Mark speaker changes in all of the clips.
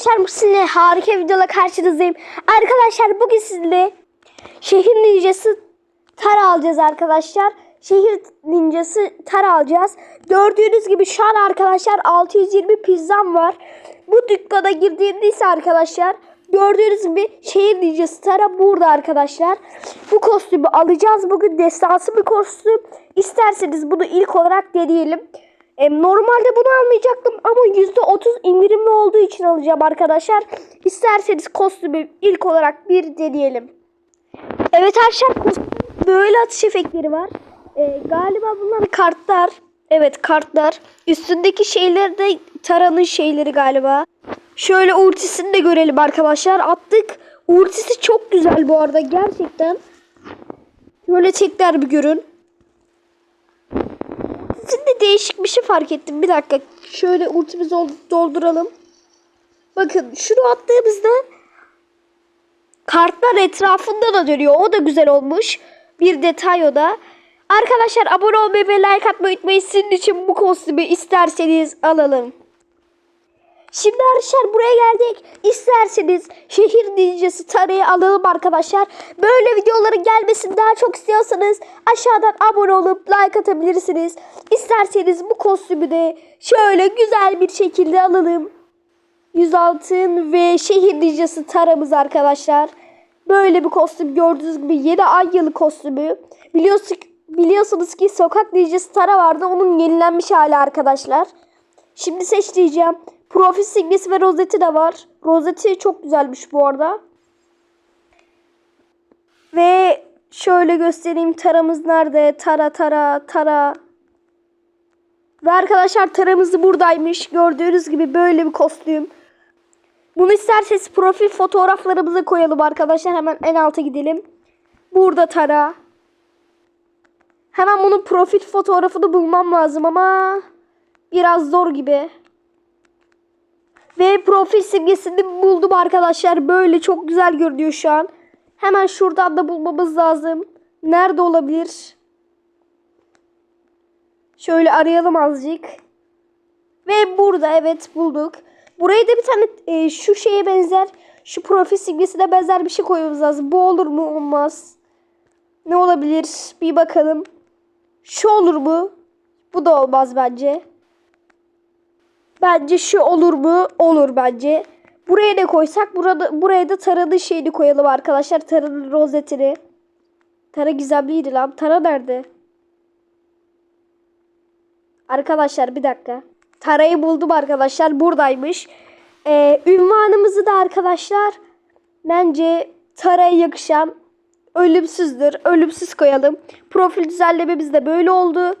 Speaker 1: Arkadaşlar sizinle harika videola karşınızdayım. Arkadaşlar bugün sizinle şehir ninjası tar alacağız arkadaşlar. Şehir ninjası tar alacağız. Gördüğünüz gibi şu an arkadaşlar 620 pizzam var. Bu dükkana girdiğimde arkadaşlar gördüğünüz gibi şehir ninjası tara burada arkadaşlar. Bu kostümü alacağız. Bugün destansı bir kostüm. İsterseniz bunu ilk olarak deneyelim. E, normalde bunu almayacaktım ama %30 indirimli olduğu için alacağım arkadaşlar. İsterseniz kostümü ilk olarak bir deneyelim. Evet arkadaşlar kostüm böyle atış efektleri var. E, galiba bunlar kartlar. Evet kartlar. Üstündeki şeyler de Tara'nın şeyleri galiba. Şöyle ultisini de görelim arkadaşlar. Attık. Ultisi çok güzel bu arada gerçekten. Şöyle tekrar bir görün. Değişik bir şey fark ettim. Bir dakika. Şöyle ultimizi ol- dolduralım. Bakın şunu attığımızda kartlar etrafında da dönüyor. O da güzel olmuş. Bir detay o da. Arkadaşlar abone olmayı ve like atmayı unutmayın. Sizin için bu kostümü isterseniz alalım. Şimdi arkadaşlar buraya geldik. İsterseniz şehir ninjası tarayı alalım arkadaşlar. Böyle videoların gelmesini daha çok istiyorsanız aşağıdan abone olup like atabilirsiniz. İsterseniz bu kostümü de şöyle güzel bir şekilde alalım. 100 altın ve şehir ninjası taramız arkadaşlar. Böyle bir kostüm gördüğünüz gibi 7 ay yılı kostümü. Biliyorsunuz, biliyorsunuz ki sokak ninjası tara vardı. Onun yenilenmiş hali arkadaşlar. Şimdi seç diyeceğim. Profil simgesi ve rozeti de var. Rozeti çok güzelmiş bu arada. Ve şöyle göstereyim taramız nerede? Tara tara tara. Ve arkadaşlar taramız da buradaymış. Gördüğünüz gibi böyle bir kostüm. Bunu isterseniz profil fotoğraflarımıza koyalım arkadaşlar. Hemen en alta gidelim. Burada tara. Hemen bunun profil fotoğrafını bulmam lazım ama biraz zor gibi. Ve profil simgesini buldum arkadaşlar. Böyle çok güzel görünüyor şu an. Hemen şuradan da bulmamız lazım. Nerede olabilir? Şöyle arayalım azıcık. Ve burada evet bulduk. Buraya da bir tane e, şu şeye benzer, şu profil simgesine benzer bir şey koymamız lazım. Bu olur mu? Olmaz. Ne olabilir? Bir bakalım. Şu olur mu? Bu da olmaz bence. Bence şu olur mu? Olur bence. Buraya ne koysak? Burada, buraya da Tara'nın şeyini koyalım arkadaşlar. Tara'nın rozetini. Tara gizemliydi lan. Tara nerede? Arkadaşlar bir dakika. Tara'yı buldum arkadaşlar. Buradaymış. Ee, ünvanımızı da arkadaşlar bence Tara'ya yakışan ölümsüzdür. Ölümsüz koyalım. Profil düzenlememiz de böyle oldu.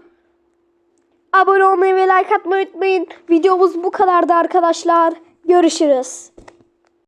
Speaker 1: Abone olmayı ve like atmayı unutmayın. Videomuz bu kadardı arkadaşlar. Görüşürüz.